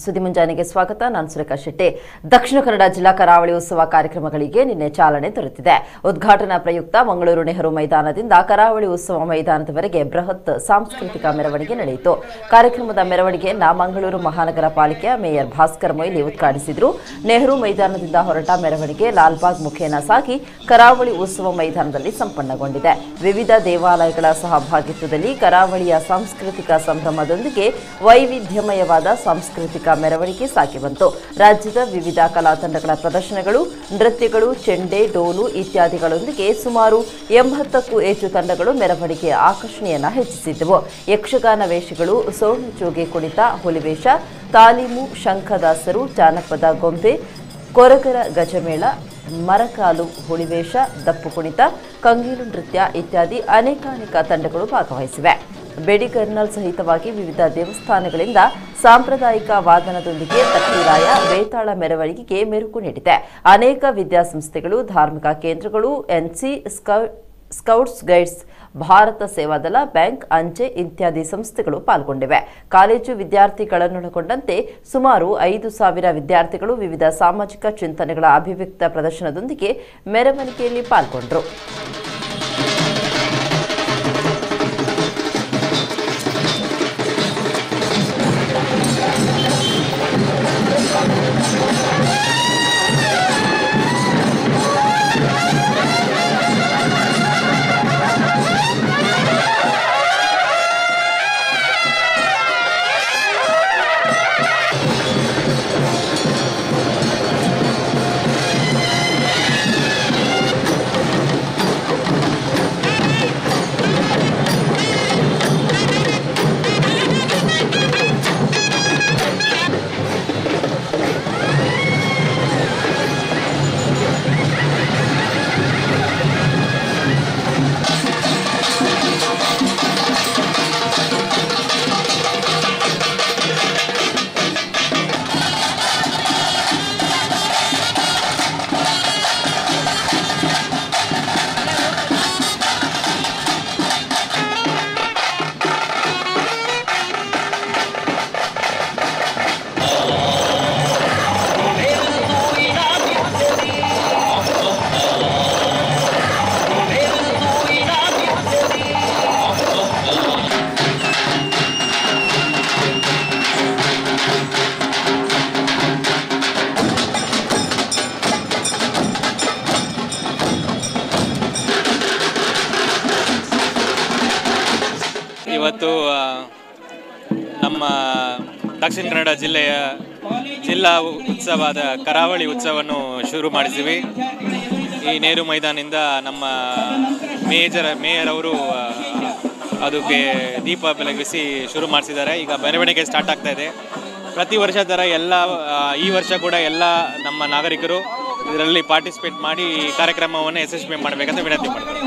ಸುದ್ದಿ ಮುಂಜಾನೆಗೆ ಸ್ವಾಗತ. ನಾನು ಸುರೇಖಾ ಶೆಟ್ಟಿ. ದಕ್ಷಿಣ ಕನ್ನಡ ಜಿಲ್ಲಾ ಕರಾವಳಿ ಉತ್ಸವ ಕಾರ್ಯಕ್ರಮಗಳಿಗೆ ನಿನ್ನೆ ಚಾಲನೆ ದೊರೆತಿದೆ. ಉದ್ಘಾಟನಾ ಪ್ರಯುಕ್ತ ಮಂಗಳೂರು ನೆಹರು ಮೈದಾನದಿಂದ ಕರಾವಳಿ ಉತ್ಸವ ಮೈದಾನದವರೆಗೆ ಬೃಹತ್ ಸಾಂಸ್ಕೃತಿಕ ಮೆರವಣಿಗೆ ನಡೆಯಿತು. ಕಾರ್ಯಕ್ರಮದ ಮೆರವಣಿಗೆಯನ್ನ ಮಂಗಳೂರು ಮಹಾನಗರ ಪಾಲಿಕೆಯ ಮೇಯರ್ ಭಾಸ್ಕರ್ ಮೊಯ್ಲಿ ಉದ್ಘಾಟಿಸಿದರು. ನೆಹರು ಮೈದಾನದಿಂದ ಹೊರಟ ಮೆರವಣಿಗೆ ಲಾಲ್ಬಾಗ್ ಮುಖೇನ ಸಾಗಿ ಕರಾವಳಿ ಉತ್ಸವ ಮೈದಾನದಲ್ಲಿ ಸಂಪನ್ನಗೊಂಡಿದೆ. ವಿವಿಧ ದೇವಾಲಯಗಳ ಸಹಭಾಗಿತ್ವದಲ್ಲಿ ಕರಾವಳಿಯ ಸಾಂಸ್ಕೃತಿಕ ಸಂಭ್ರಮದೊಂದಿಗೆ ವೈವಿಧ್ಯಮಯವಾದ ಸಾಂಸ್ಕೃತಿಕ ಮೆರವಣಿಗೆ ಸಾಕಿ ಬಂತು. ರಾಜ್ಯದ ವಿವಿಧ ಕಲಾ ತಂಡಗಳ ಪ್ರದರ್ಶನಗಳು, ನೃತ್ಯಗಳು, ಚೆಂಡೆ, ಡೋಲು ಇತ್ಯಾದಿಗಳೊಂದಿಗೆ ಸುಮಾರು ಎಂಬತ್ತಕ್ಕೂ ಹೆಚ್ಚು ತಂಡಗಳು ಮೆರವಣಿಗೆ ಆಕರ್ಷಣೆಯನ್ನ ಹೆಚ್ಚಿಸಿದ್ದವು. ಯಕ್ಷಗಾನ ವೇಷಗಳು ಸೋಣು ಜೋಗಿ ಕುಣಿತ ಹುಲಿವೇಷ ತಾಲೀಮು, ಶಂಖದಾಸರು, ಜಾನಪದ ಗೊಂಬೆ, ಕೊರಗರ ಗಜಮೇಳ, ಮರಕಾಲು ಹುಳಿವೇಷ ದಪ್ಪು ಕುಣಿತ, ಕಂಗೀಲು ನೃತ್ಯ ಇತ್ಯಾದಿ ಅನೇಕಾನೇಕ ತಂಡಗಳು ಭಾಗವಹಿಸಿವೆ. ಬೆಡಿಗರ್ನಲ್ ಸಹಿತವಾಗಿ ವಿವಿಧ ದೇವಸ್ಥಾನಗಳಿಂದ ಸಾಂಪ್ರದಾಯಿಕ ವಾದನದೊಂದಿಗೆ ತಟ್ಟಿರಾಯ ವೇತಾಳ ಮೆರವಣಿಗೆಗೆ ಮೆರುಕು ನೀಡಿದೆ. ಅನೇಕ ವಿದ್ಯಾಸಂಸ್ಥೆಗಳು, ಧಾರ್ಮಿಕ ಕೇಂದ್ರಗಳು, NCC scouts guides, Bharat Seva Dal, bank, ಅಂಚೆ ಇತ್ಯಾದಿ ಸಂಸ್ಥೆಗಳು ಪಾಲ್ಗೊಂಡಿವೆ. ಕಾಲೇಜು ವಿದ್ಯಾರ್ಥಿಗಳನ್ನೊಳಗೊಂಡಂತೆ ಸುಮಾರು ಐದು ಸಾವಿರ ವಿದ್ಯಾರ್ಥಿಗಳು ವಿವಿಧ ಸಾಮಾಜಿಕ ಚಿಂತನೆಗಳ ಅಭಿವ್ಯಕ್ತ ಪ್ರದರ್ಶನದೊಂದಿಗೆ ಮೆರವಣಿಗೆಯಲ್ಲಿ ಪಾಲ್ಗೊಂಡರು. ಇವತ್ತು ನಮ್ಮ ದಕ್ಷಿಣ ಕನ್ನಡ ಜಿಲ್ಲೆಯ ಜಿಲ್ಲಾ ಉತ್ಸವದ ಕರಾವಳಿ ಉತ್ಸವವನ್ನು ಶುರು ಮಾಡಿಸಿವಿ ಈ ನೇರು ಮೈದಾನದಿಂದ ನಮ್ಮ ಮೇಜರ್, ಮೇಯರ್ ಅವರು ಅದಕ್ಕೆ ದೀಪ ಬೆಳಗಿಸಿ ಶುರು ಮಾಡಿಸಿದ್ದಾರೆ. ಈಗ ಮೆರವಣಿಗೆ ಸ್ಟಾರ್ಟ್ ಆಗ್ತಾ ಇದೆ. ಪ್ರತಿ ವರ್ಷ ಥರ ಎಲ್ಲ ಈ ವರ್ಷ ಕೂಡ ಎಲ್ಲ ನಮ್ಮ ನಾಗರಿಕರು ಇದರಲ್ಲಿ ಪಾರ್ಟಿಸಿಪೇಟ್ ಮಾಡಿ ಈ ಕಾರ್ಯಕ್ರಮವನ್ನು ಯಶಸ್ವಿ ಮಾಡಬೇಕಂತ ವಿನಂತಿ ಮಾಡ್ತಾರೆ